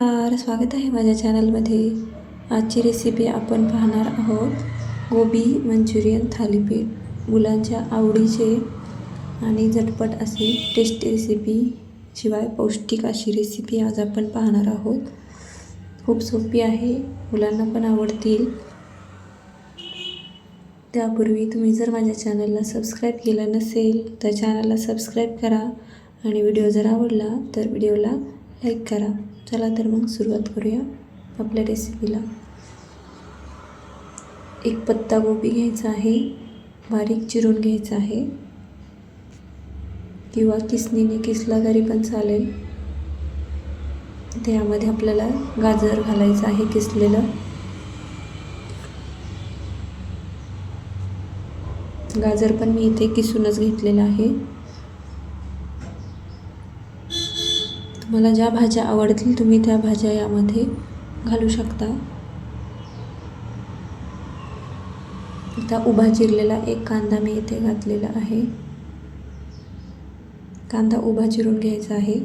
नमस्कार स्वागत आहे माझ्या चॅनलमध्ये. आजची रेसिपी आपण पाहणार आहोत गोबी मंचुरियन थालीपीठ. मुलांच्या आवडीचे आणि झटपट अशी टेस्टी रेसिपी शिवाय पौष्टिक अशी रेसिपी आज आपण पाहणार आहोत. खूप सोपी आहे मुलांना पण आवडतील. त्यापूर्वी तुम्ही जर माझ्या चॅनलला सबस्क्राईब केलं नसेल तर चॅनलला सबस्क्राईब करा आणि व्हिडिओ जर आवडला तर व्हिडिओला लाईक करा. चला तर मग सुरुवात करूया आपल्या रेसिपीला एक पत्ता गोबी घ्यायचा आहे. बारीक चिरून घ्यायचा आहे. किंवा किसणीने किसला तरी पण चालेल. त्यामध्ये आपल्याला गाजर घालायचं आहे किसलेलं. गाजर पण मी इथे किसूनच घेतलेलं आहे. तुम्हाला ज्या भाज्या आवडतील तुम्ही त्या भाज्या यामध्ये घालू शकता. आता उभा चिरलेला एक कांदा मी इथे घातलेला आहे. कांदा उभा चिरून घ्यायचा आहे.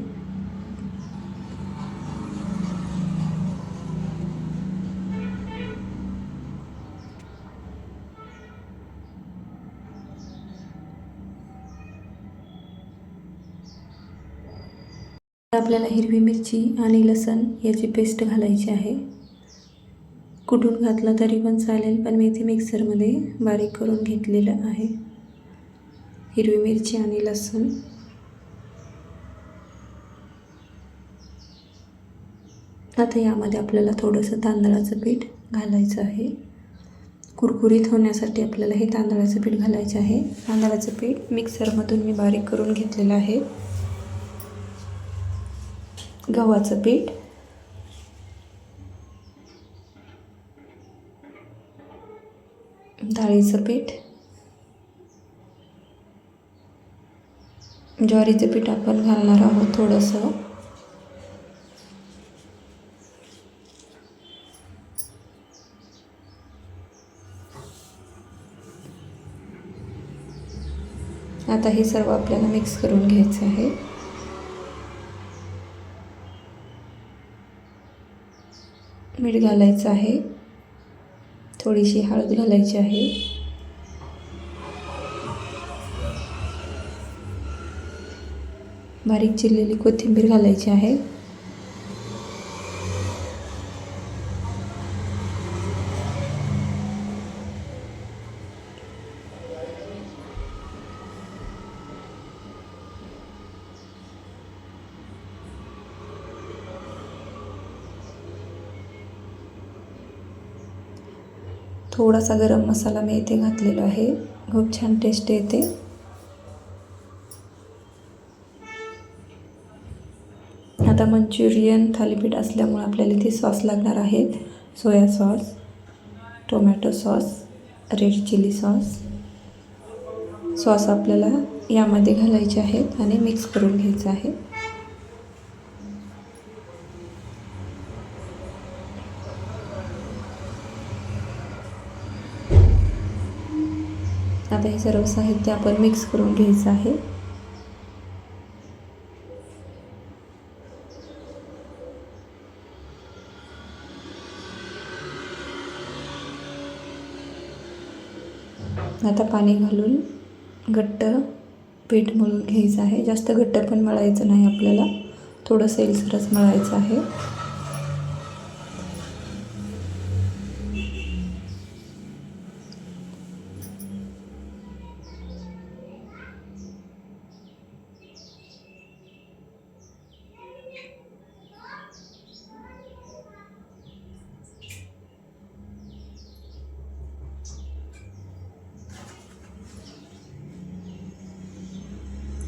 आपल्याला हिरवी मिरची आणि लसण याची पेस्ट घालायची आहे. कुठून घातलं तरी पण चालेल पण मी इथे मिक्सरमध्ये बारीक करून घेतलेलं आहे. हिरवी मिरची आणि लसूण. आता यामध्ये आपल्याला थोडंसं तांदळाचं पीठ घालायचं आहे. कुरकुरीत होण्यासाठी आपल्याला हे तांदळाचं पीठ घालायचं आहे. तांदळाचं पीठ मिक्सरमधून मी बारीक करून घेतलेलं आहे. गव्हाचं पीठ. डाळीचं पीठ. ज्वारीचं पीठ आपण घालणार आहोत थोडंसं. आता हे सर्व आपल्याला मिक्स करून घ्यायचं आहे. मीठ घालायचं आहे. थोडीशी हळद घालायची आहे. बारीक चिरलेली कोथिंबीर घालायची आहे. थोडासा गरम मसाला मी इथे घातलेला आहे. खूप छान टेस्ट येते. आता मंचुरियन थालीपीठ असल्यामुळे आपल्याला इथे सॉस लागणार आहेत soya sauce tomato sauce red chilli sauce sauce आपल्याला यामध्ये घालायचे आहेत आणि मिक्स करून घ्यायचं आहे. आता हे सर्व साहित्य आपण मिक्स करून घ्यायचं आहे. आता पाणी घालून घट्ट पीठ मळून घ्यायचं आहे. जास्त घट्ट पण मळायचं नाही आपल्याला. थोडंसं इलसरच मळायचं आहे.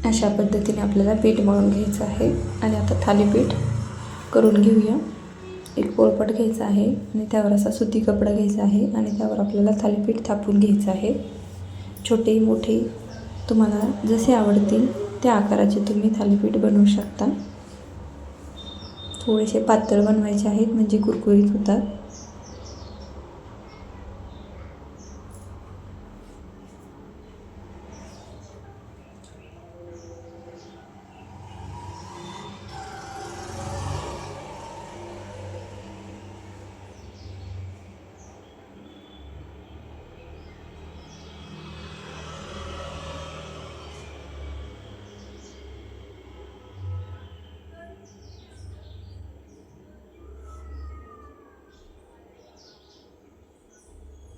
अशा पद्धतीने आपल्याला पीठ मळून घ्यायचं आहे. आणि आता थालीपीठ करून घेऊया. एक पोळपट घ्यायचा आहे आणि त्यावर असा सुती कपडा घ्यायचा आहे आणि त्यावर आपल्याला थालीपीठ थापून घ्यायचं आहे. छोटे मोठे तुम्हाला जसे आवडतील त्या आकाराचे तुम्ही थालीपीठ बनवू शकता. थोडेसे पातळ बनवायचे आहेत म्हणजे कुरकुरीत होतात.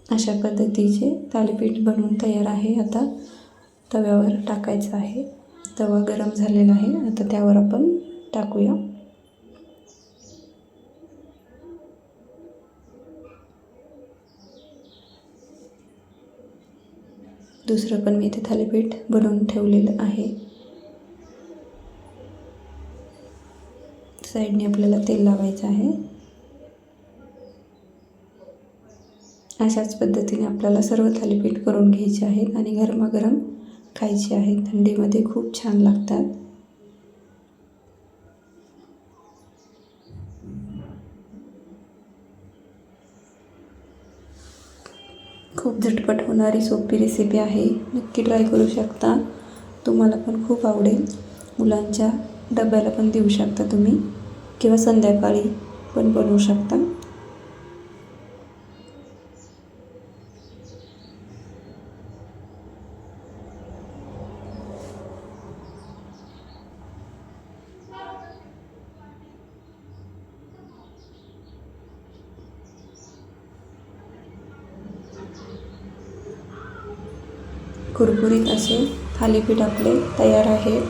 अशा पद्धतीचे थालीपीठ बनवून तयार आहे. आता तव्यावर टाकायचं आहे. तवा गरम झालेला आहे. आता त्यावर आपण टाकूया. दुसरं पण मी इथे थालीपीठ बनवून ठेवलेलं आहे. साईडने आपल्याला तेल लावायचं आहे. अशाच पद्धतीने आपल्याला सर्व थालीपीठ करून घ्यायचे आहेत आणि गरमागरम खायचे आहेत. थंडीमध्ये खूप छान लागतात. खूप झटपट होणारी सोपी रेसिपी आहे. नक्की ट्राय करू शकता. तुम्हाला पण खूप आवडेल. मुलांच्या डब्याला पण देऊ शकता तुम्ही. किंवा संध्याकाळी पण बनवू शकता. कुरकुरीत असे थालीपीठ आपले तयार आहे.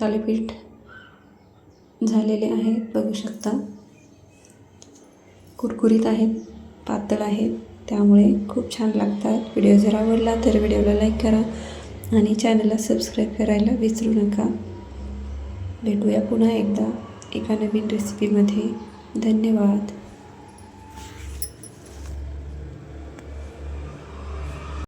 थालीपीठ झालेले आहेत बघू शकता. कुरकुरीत आहेत पातळ आहेत त्यामुळे खूप छान लागतात. व्हिडिओ जर आवडला तर व्हिडिओला लाईक करा आणि चॅनलला सबस्क्राईब करायला विसरू नका. भेटूया पुन्हा एकदा एका नवीन रेसिपीमध्ये धन्यवाद.